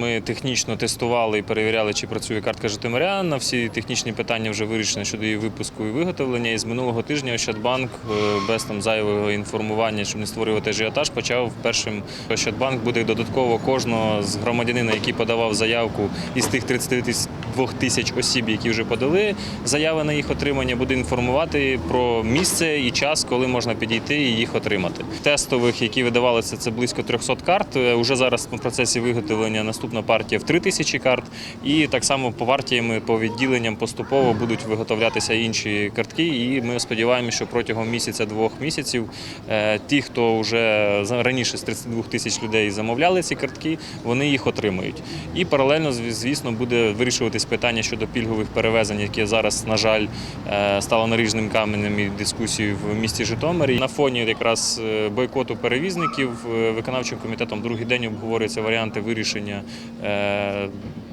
Ми технічно тестували і перевіряли, чи працює картка Житомиряна. Всі технічні питання вже вирішені щодо її випуску і виготовлення. І з минулого тижня Ощадбанк е, без там зайвого інформування, щоб не створювати ажіотаж, почав першим. Ощадбанк буде додатково кожного з громадянина, який подавав заявку із тих 32 тисяч осіб, які вже подали заяви на їх отримання, буде інформувати про місце і час, коли можна підійти і їх отримати. Тестових, які видавалися, це близько 300 карт. Е, Уже зараз в процесі виготовлення наступна партія в 3 тисячі карт. І так само по партіями, по відділенням поступово будуть виготовлятися інші картки. І ми сподіваємося, що протягом місяця-двох місяців е, ті, хто вже раніше з 32 тисяч людей замовляли ці картки, вони їх отримають. І паралельно, звісно, буде вирішуватись питання щодо пільгових перевезень, яке зараз, на жаль, е, стало наріжним каменем і дискусією в місті Житомирі. На фоні якраз е, бойкоту перевізників виконавчим комітетом другий день обговорюються варіанти вирішення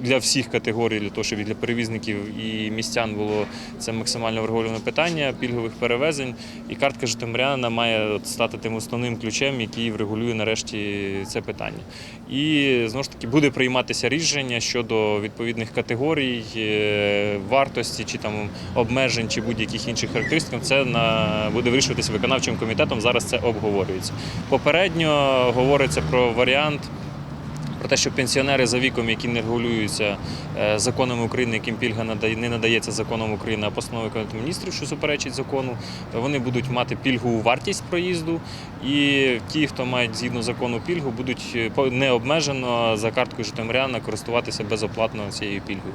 для всіх категорій, для того, щоб і для перевізників і містян було це максимально врегульоване питання пільгових перевезень. І картка Житомиряна має стати тим основним ключем, який врегулює нарешті це питання. І знову ж таки буде прийматися рішення щодо відповідних категорій, е, вартості чи там обмежень, чи будь-яких інших характеристик. Це на буде вирішуватися виконавчим комітетом. Зараз це обговорюється. Попередньо говориться про варіант. Про те, що пенсіонери за віком, які не регулюються е, законами України, яким пільга не надається законом України, а постановою Кабінету міністрів, що суперечить закону, вони будуть мати пільгову вартість проїзду. І ті, хто мають згідно закону пільгу, будуть е, необмежено за карткою Житомиряна користуватися безоплатно цією пільгою.